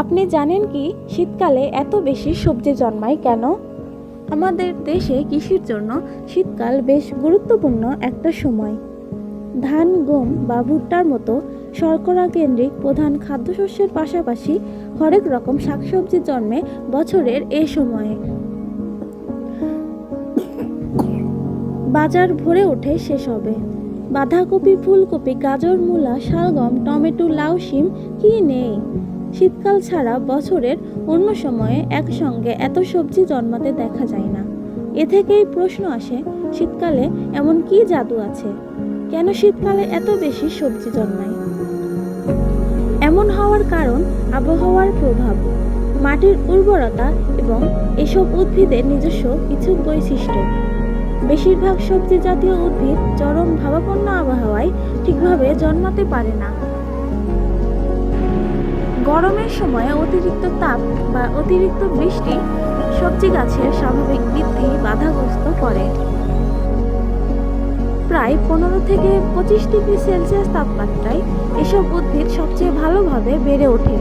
আপনি জানেন কি, শীতকালে এত বেশি সবজি জন্মায় কেন? আমাদের দেশে কৃষির জন্য শীতকাল বেশ গুরুত্বপূর্ণ একটা সময়। ধান, গম বা ভুট্টার মতো শর্করা কেন্দ্রিক প্রধান খাদ্যশস্যের পাশাপাশি হরেক রকম শাকসবজি জন্মে বছরের এ সময়ে। বাজার ভরে ওঠে শেষ হবে। বাঁধাকপি, ফুলকপি, গাজর, মূলা, শালগম, টমেটো, লাউ, শিম, কি নেই? শীতকাল ছাড়া বছরের অন্য সময়ে একসঙ্গে এত সবজি জন্মাতে দেখা যায় না। এ থেকেই প্রশ্ন আসে, শীতকালে এমন কি জাদু আছে? কেন শীতকালে এত বেশি সবজি জন্মায়? এমন হওয়ার কারণ আবহাওয়ার প্রভাব, মাটির উর্বরতা এবং এসব উদ্ভিদের নিজস্ব কিছু বৈশিষ্ট্য। বেশিরভাগ সবজি জাতীয় উদ্ভিদ চরম ভাবাপন্ন আবহাওয়ায় ঠিকভাবে জন্মাতে পারে না। গরমের সময় অতিরিক্ত তাপ বা অতিরিক্ত বৃষ্টি সবজি গাছের স্বাভাবিক বৃদ্ধি বাধাগ্রস্ত করে। প্রায় পনেরো থেকে পঁচিশ ডিগ্রি সেলসিয়াস তাপমাত্রায় এসব উদ্ভিদ সবচেয়ে ভালোভাবে বেড়ে ওঠে।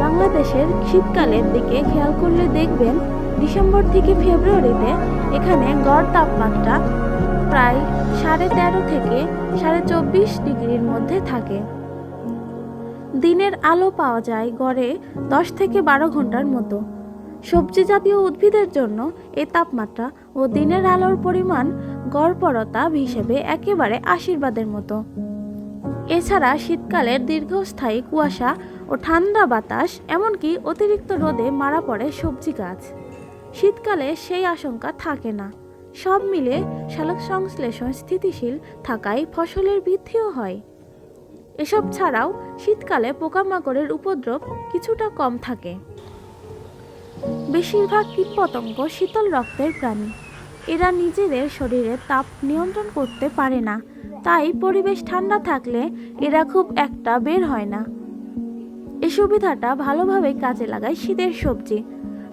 বাংলাদেশের শীতকালের দিকে খেয়াল করলে দেখবেন, ডিসেম্বর থেকে ফেব্রুয়ারিতে এখানে গড় তাপমাত্রা প্রায় সাড়ে তেরো থেকে সাড়ে চব্বিশ ডিগ্রির মধ্যে থাকে। দিনের আলো পাওয়া যায় গড়ে দশ থেকে বারো ঘণ্টার মতো। সবজি জাতীয় উদ্ভিদের জন্য এই তাপমাত্রা ও দিনের আলোর পরিমাণ গড়পরতা হিসেবে একেবারে আশীর্বাদের মতো। এছাড়া শীতকালের দীর্ঘস্থায়ী কুয়াশা ও ঠান্ডা বাতাস, এমনকি অতিরিক্ত রোদে মারা পড়ে সবজি গাছ। শীতকালে সেই আশঙ্কা থাকে না। সব মিলে সালোক সংশ্লেষণ স্থিতিশীল থাকায় ফসলের বৃদ্ধিও হয়। এসব ছাড়াও শীতকালে পোকামাকড়ের উপদ্রব কিছুটা কম থাকে। বেশিরভাগ কীটপতঙ্গ শীতল রক্তের প্রাণী। এরা নিজেদের শরীরে তাপ নিয়ন্ত্রণ করতে পারে না, তাই পরিবেশ ঠান্ডা থাকলে এরা খুব একটা বের হয় না। এ সুবিধাটা ভালোভাবে কাজে লাগায় শীতের সবজি।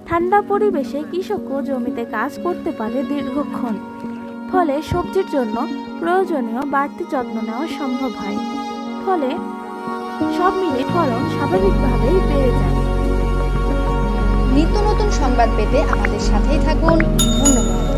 ঠান্ডা পরিবেশে কৃষকও জমিতে কাজ করতে পারে দীর্ঘক্ষণ। ফলে সবজির জন্য প্রয়োজনীয় বাড়তি যত্ন নেওয়া সম্ভব হয়। ফলে সব মিলে ফলন স্বাভাবিকভাবেই বেড়ে যায়। নিত্য নতুন সংবাদ পেতে আমাদের সাথেই থাকুন। ধন্যবাদ।